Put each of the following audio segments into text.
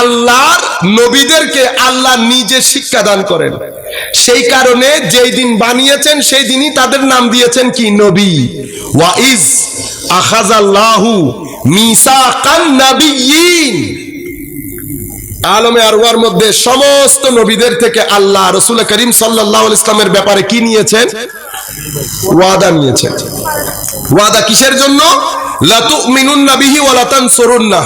আল্লাহর নবীদেরকে আল্লাহ নিজে শিক্ষা দান করেন। সেই কারণে যেই দিন বানিয়েছেন, সেই দিনই তাদের নাম দিয়েছেন কি? নবী। ওয়াইজ আখাজাল্লাহু মিসাকান নাবিয়িন আলমে আরওয়ার মধ্যে সমস্ত নবীদের থেকে আল্লাহ, রসুল করিম সাল্লাহ ইসলামের ব্যাপারে কি নিয়েছেন? ওয়াদা নিয়েছেন। ওয়াদা কিসের জন্য? লাতু মিনুন নাবিহি ওয়ালাতান সরুন্না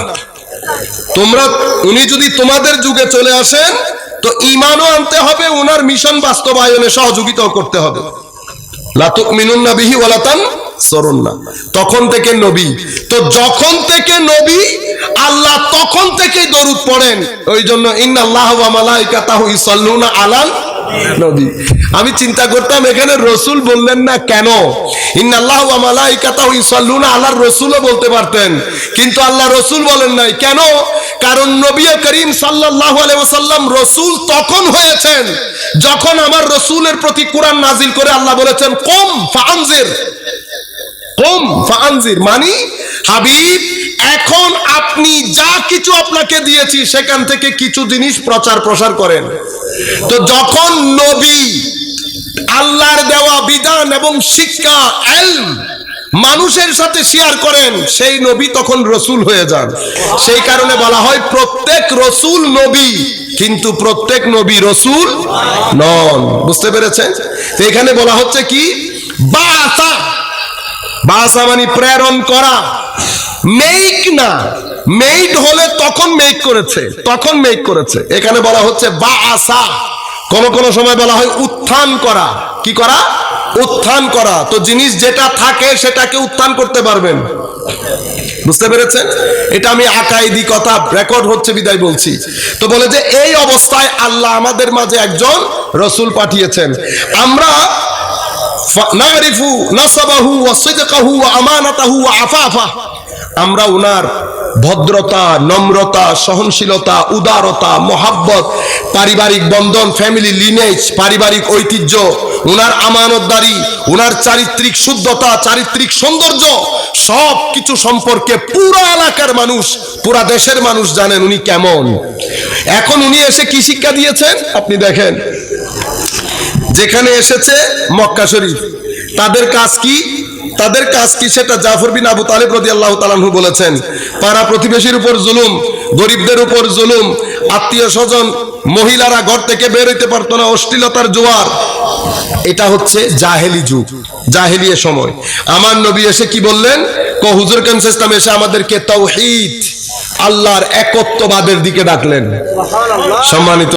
তোমরা, উনি যদি তোমাদের যুগে চলে আসেন, তো ইমানও আনতে হবে ওনার মিশন বাস্তবায়নে সহযোগিতাও করতে হবে। লাতুক তখন থেকে নবী। তো যখন থেকে নবী, আল্লাহ তখন থেকে দরুদ পড়েন। ওই জন্য মালাইকাতাহু ইসাল্লুনা আলান নবী। আমি চিন্তা করতাম, এখানে রসুল বললেন না কেন? ইন্নাল্লাহ বলতে পারতেন। কিন্তু আল্লাহ রসুল বলেন নাই। কেন? কারণ নবী করিম রসুল তখন হয়েছেন, যখন আমার রসুলের প্রতি কোরআন নাজিল করে আল্লাহ বলেছেন, কম ফাআনজির। কম মানে হাবিব এখন আপনি যা কিছু আপনাকে দিয়েছি, সেখান থেকে কিছু জিনিস প্রচার প্রসার করেন। তো যখন নবী আল্লাহর দেওয়া বিধান এবং শিক্ষা মানুষের সাথে শেয়ার করেন, সেই নবী তখন রসুল হয়ে যান। সেই কারণে বলা হয়, প্রত্যেক রসুল নবী, কিন্তু প্রত্যেক নবী রসুল নন। বুঝতে পেরেছেন? এখানে বলা হচ্ছে কি? বাসা। বাসা মানে প্রেরণ করা। মেইক না। মেইড হলে তখন মেইক করেছে, তখন মেইক করেছে। এখানে বলা হচ্ছে বা আসা কোন কোন সময় বলা হয় উত্থান করা। কি করা? উত্থান করা। তো জিনিস যেটা থাকে সেটাকে উত্থান করতে পারবেন। বুঝতে পেরেছেন? এটা আমি আকাইদি কথা রেকর্ড হচ্ছে বিদায় বলছি। তো বলে যে এই অবস্থায় আল্লাহ আমাদের মাঝে একজন রসুল পাঠিয়েছেন। আমরা নারিফু, নাসাবাহু, ওয়া সিদকাহু, ওয়া আমানাতাহু, ওয়া আফাফা। আমরা উনার ভদ্রতা, নম্রতা, সহনশীলতা, উদারতা, মহাব্বত, পারিবারিক বন্ধন ফ্যামিলি লিনেজ পারিবারিক ঐতিহ্য, উনার আমানতদারি, উনার চারিত্রিক শুদ্ধতা, চারিত্রিক সৌন্দর্য সব কিছু সম্পর্কে পুরো এলাকার মানুষ, পুরা দেশের মানুষ জানেন উনি কেমন। এখন উনি এসে কি শিক্ষা দিয়েছেন? আপনি দেখেন। যেখানে এসেছে মক্কা শরীফ। তাদের কাজ কি? তাদের কাজ কি সেটা জাফর বিন আবু তালেব রদি আল্লাহ তালাহু বলেছেন। পাড়া প্রতিবেশীর উপর জুলুম গরিবদের উপর জুলুম আত্মীয় স্বজন মহিলারা ঘর থেকে বের হইতে পারতো না অশ্লীলতার জোয়ার। এটা হচ্ছে জাহেলি যুগ জাহেলিয়ে সময়। আমার নবী এসে কি বললেন? ক হুজুর কেমস ইসলাম এসে আমাদেরকে তৌহিদ আল্লাহর একত্ববাদের দিকে ডাকলেন। সম্মানিত